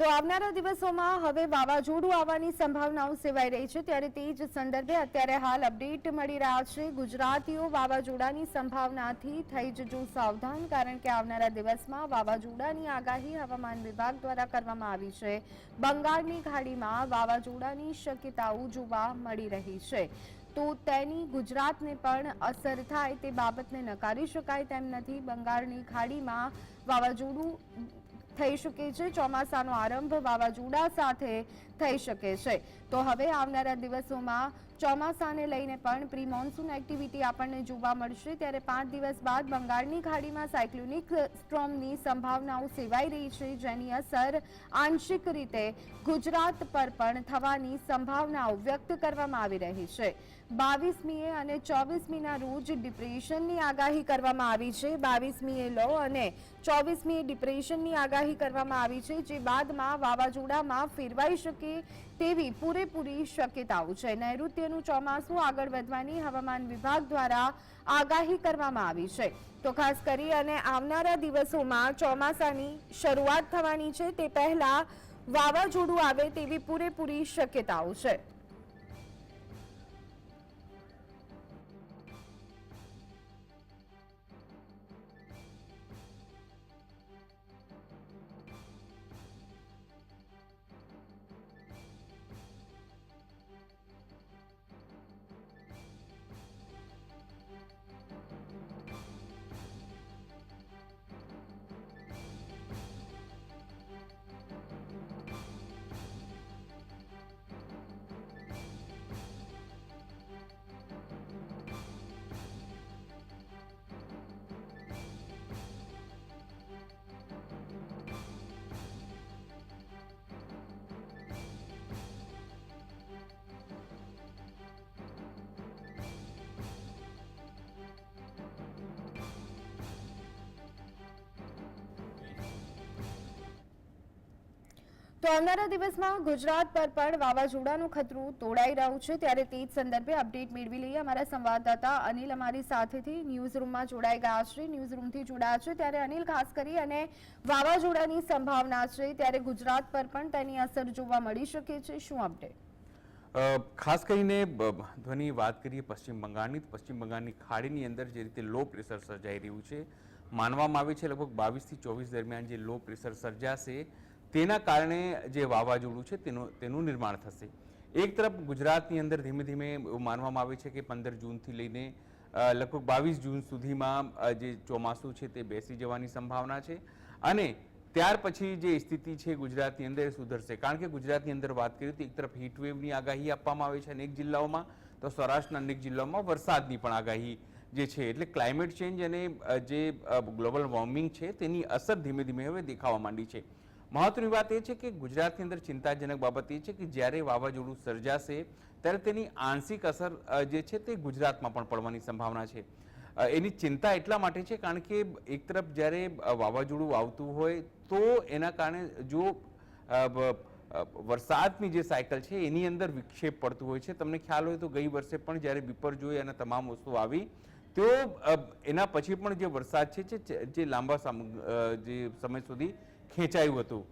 તો આવનારા દિવસોમાં હવે વાવાઝોડું આવવાની સંભાવનાઓ સેવાઈ રહી છે. ત્યારે તે જ સંદર્ભે અત્યારે હાલ અપડેટ મળી રહ્યા છે. ગુજરાતીઓ વાવાઝોડાની સંભાવનાથી થઈ જજો સાવધાન, કારણ કે આવનારા દિવસમાં વાવાઝોડાની આગાહી હવામાન વિભાગ દ્વારા કરવામાં આવી છે. બંગાળની ખાડીમાં વાવાઝોડાની શક્યતાઓ જોવા મળી રહી છે. તો તેની ગુજરાતને પણ અસર થાય તે બાબતને નકારી શકાય તેમ નથી. બંગાળની ખાડીમાં વાવાઝોડું થઈ શકે છે. ચોમાસાનો આરંભ વાવાઝોડા સાથે થઈ શકે છે. તો હવે આવનારા દિવસોમાં ચોમાસાને લઈને પણ પ્રી મોન્સૂન એક્ટિવિટી આપણને જોવા મળશે. ત્યારે પાંચ દિવસ બાદ બંગાળની ખાડીમાં સાયક્લોનિક સ્ટ્રોમની સંભાવનાઓ સેવાઈ રહી છે, જેની અસર આંશિક રીતે ગુજરાત પર પણ થવાની સંભાવનાઓ વ્યક્ત કરવામાં આવી રહી છે. બાવીસમીએ અને ચોવીસમીના રોજ ડિપ્રેશનની આગાહી કરવામાં આવી છે. બાવીસમીએ લો અને ચોવીસમીએ ડિપ્રેશનની આગાહી કરવામાં આવી છે, જે બાદમાં વાવાઝોડામાં ફેરવાઈ શકે તેવી પૂરેપૂરી શક્યતાઓ છે. નૈઋત્યનું ચોમાસું આગળ વધવાની હવામાન વિભાગ દ્વારા આગાહી કરવામાં આવી છે. તો ખાસ કરી અને આવનારા દિવસોમાં ચોમાસાની શરૂઆત થવાની છે તે પહેલા વાવાઝોડું આવે તેવી પૂરેપૂરી શક્યતાઓ છે. તો આવનારા દિવસમાં ગુજરાત પર પણ વાવાઝોડાનું ખતરું તોડાઈ રહ્યું છે. ત્યારે તે જ સંદર્ભે અપડેટ મેળવી લઈએ. અમારા સંવાદદાતા અનિલ અમારી સાથેથી ન્યૂઝ રૂમમાં જોડાઈ ગયા છે. ન્યૂઝરૂમથી જોડાયા છે. ત્યારે અનિલ, ખાસ કરી અને વાવાઝોડાની સંભાવના છે, ત્યારે ગુજરાત પર પણ તેની અસર જોવા મળી શકે છે. શું અપડેટ ખાસ કરીને ધ્વની વાત કરીએ પશ્ચિમ બંગાળની પશ્ચિમ બંગાળની ખાડીની અંદર જે રીતે લો પ્રેશર સર્જાઈ રહ્યું છે, માનવામાં આવે છે, લગભગ બાવીસથી ચોવીસ દરમિયાન જે લો પ્રેશર સર્જાશે તેના કારણે જે વાવાઝોડું છે તેનું તેનું નિર્માણ થશે. એક તરફ ગુજરાતની અંદર ધીમે ધીમે માનવામાં આવે છે કે પંદર જૂનથી લઈને લગભગ બાવીસ જૂન સુધીમાં જે ચોમાસું છે તે બેસી જવાની સંભાવના છે. અને ત્યાર પછી જે સ્થિતિ છે ગુજરાતની અંદર સુધરશે. કારણ કે ગુજરાતની અંદર વાત કરીએ તો એક તરફ હીટવેવની આગાહી આપવામાં આવે છે અનેક જિલ્લાઓમાં, તો સૌરાષ્ટ્રના અનેક જિલ્લાઓમાં વરસાદની પણ આગાહી જે છે એટલે ક્લાઇમેટ ચેન્જ અને જે ગ્લોબલ વોર્મિંગ છે તેની અસર ધીમે ધીમે હવે દેખાવા માંડી છે. મહત્વની વાત એ છે કે ગુજરાતની અંદર ચિંતાજનક બાબત એ છે કે જ્યારે વાવાઝોડું સર્જાશે, ત્યારે તેની આંશિક અસર જે છે તે ગુજરાતમાં પણ પડવાની સંભાવના છે. એની ચિંતા એટલા માટે છે કારણ કે એક તરફ જ્યારે વાવાઝોડું આવતું હોય, તો એના કારણે જો વરસાદની જે સાયકલ છે, એની અંદર વિક્ષેપ પડતું હોય છે. તમને ખ્યાલ હોય તો ગઈ વર્ષે પણ જ્યારે બિપરજોય અને તમામ વસ્તુ આવી તો એના પછી પણ જે વરસાદ છે, જે લાંબા જે સમય સુધી ખેંચાયું હતું.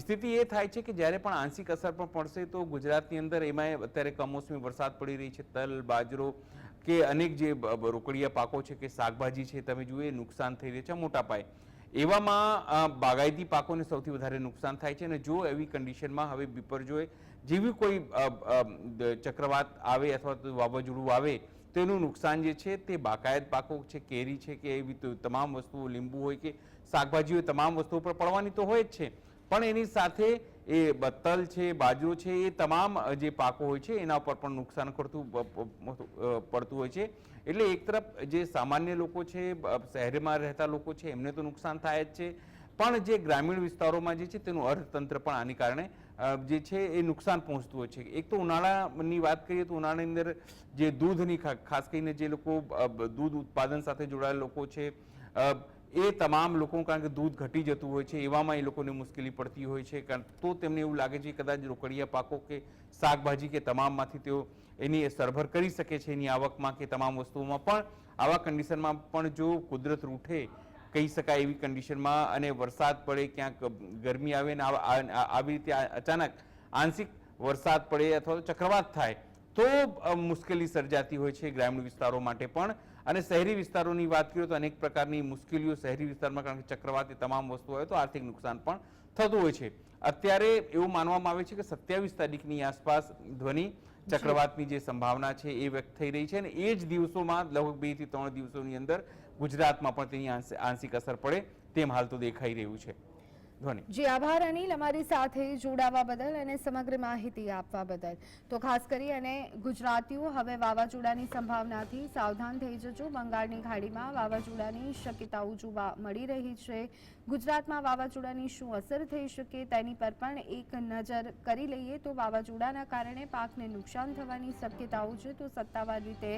સ્થિતિ એ થાય છે કે જ્યારે પણ આંશિક અસર પણ પડશે તો ગુજરાતની અંદર એમાં અત્યારે કમોસમી વરસાદ પડી રહી છે. તલ, બાજરો કે અનેક જે રોકડિયા પાકો છે કે શાકભાજી છે, તમે જુઓ એ નુકસાન થઈ રહ્યું છે મોટા પાયે. એવામાં બાગાયતી પાકોને સૌથી વધારે નુકસાન થાય છે અને જો એવી કન્ડિશનમાં હવે બિપરજોય જેવી કોઈ ચક્રવાત આવે અથવા તો વાવાઝોડું આવે તેનું નુકસાન જે છે તે બાકાયદ પાકો છે, કેરી છે કે એવી તમામ વસ્તુઓ લીંબુ હોય કે શાકભાજી હોય તમામ વસ્તુઓ પર પડવાની તો હોય જ છે. પણ એની સાથે એ બત્તલ છે, બાજરો છે, એ તમામ જે પાકો હોય છે એના ઉપર પણ નુકસાન કરતું પડતું હોય છે. એટલે એક તરફ જે સામાન્ય લોકો છે શહેરમાં રહેતા લોકો છે એમને તો નુકસાન થાય જ છે. પણ જે ગ્રામીણ વિસ્તારોમાં જે છે તેનું અર્થતંત્ર પણ આની કારણે જે છે એ નુકસાન પહોંચતું હોય છે. એક તો ઉનાળાની વાત કરીએ તો ઉનાળાની અંદર જે દૂધની ખાસ કરીને જે લોકો દૂધ ઉત્પાદન સાથે જોડાયેલા લોકો છે એ તમામ લોકો, કારણ કે દૂધ ઘટી જતું હોય છે, એવામાં એ લોકોને મુશ્કેલી પડતી હોય છે. કારણ તો તેમને એવું લાગે છે કદાચ રોકડિયા પાકો કે શાકભાજી કે તમામમાંથી તેઓ એની સરભર કરી શકે છે એની આવકમાં કે તમામ વસ્તુઓમાં. પણ આવા કન્ડિશનમાં પણ જો કુદરત રૂઠે કહી શકાય એવી કન્ડિશનમાં અને વરસાદ પડે ક્યાંક ગરમી આવે ને આવી રીતે અચાનક આંશિક વરસાદ પડે અથવા તો ચક્રવાત થાય, તો મુશ્કેલી સર્જાતી હોય છે ગ્રામીણ વિસ્તારો માટે પણ. અને શહેરી વિસ્તારોની વાત કરીએ તો અનેક પ્રકારની મુશ્કેલીઓ શહેરી વિસ્તારમાં કારણ કે ચક્રવાત એ તમામ વસ્તુ હોય તો આર્થિક નુકસાન પણ થતું હોય છે. અત્યારે એવું માનવામાં આવે છે કે સત્યાવીસ તારીખની આસપાસ ધ્વનિ ચક્રવાતની જે સંભાવના છે એ વ્યક્ત થઈ રહી છે અને એ જ દિવસોમાં લગભગ બેથી ત્રણ દિવસોની અંદર ગુજરાતમાં પણ તેની આંશિક અસર પડે તેમ હાલ તો દેખાઈ રહ્યું છે. ધ્વનિ. જી, આભાર અનિલ, અમારી સાથે જોડાવા બદલ અને સમગ્ર માહિતી આપવા બદલ. તો ખાસ કરી અને ગુજરાતીઓ હવે વાવાઝોડાની સંભાવનાથી સાવધાન થઈ જજો. બંગાળની ખાડીમાં વાવાઝોડાની શક્યતાઓ જોવા મળી રહી છે. ગુજરાતમાં વાવાઝોડાની શું અસર થઈ શકે તેની પર પણ એક નજર કરી લઈએ તો વાવાઝોડાના કારણે પાકને નુકસાન થવાની શક્યતાઓ છે તો સત્તાવાર રીતે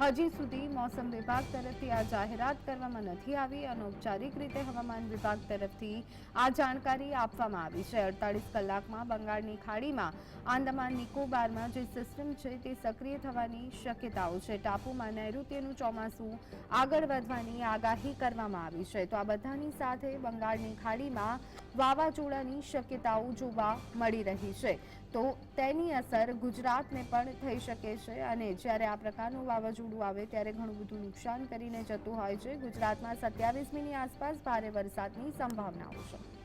હજી સુધી મોસમ વિભાગ તરફથી આ જાહેરાત કરવામાં નથી આવી. અનૌપચારિક રીતે હવામાન વિભાગ તરફથી આ જાણકારી આપવામાં આવી છે. અડતાળીસ કલાકમાં બંગાળની ખાડીમાં આંદામાન નિકોબારમાં જે સિસ્ટમ છે તે સક્રિય થવાની શક્યતાઓ છે. ટાપુમાં નૈઋત્યનું ચોમાસું આગળ વધવાની આગાહી કરવામાં આવી છે. તો આ બધાની સાથે બંગાળની ખાડીમાં વાવાઝોડાની શક્યતાઓ જોવા મળી રહી છે. તો તેની અસર ગુજરાતને પણ થઈ શકે છે અને જ્યારે આ પ્રકારનું વાવાઝોડું આવે ત્યારે ઘણું બધું નુકસાન કરીને જતું હોય છે. ગુજરાતમાં સત્યાવીસમીની આસપાસ ભારે વરસાદની સંભાવનાઓ છે.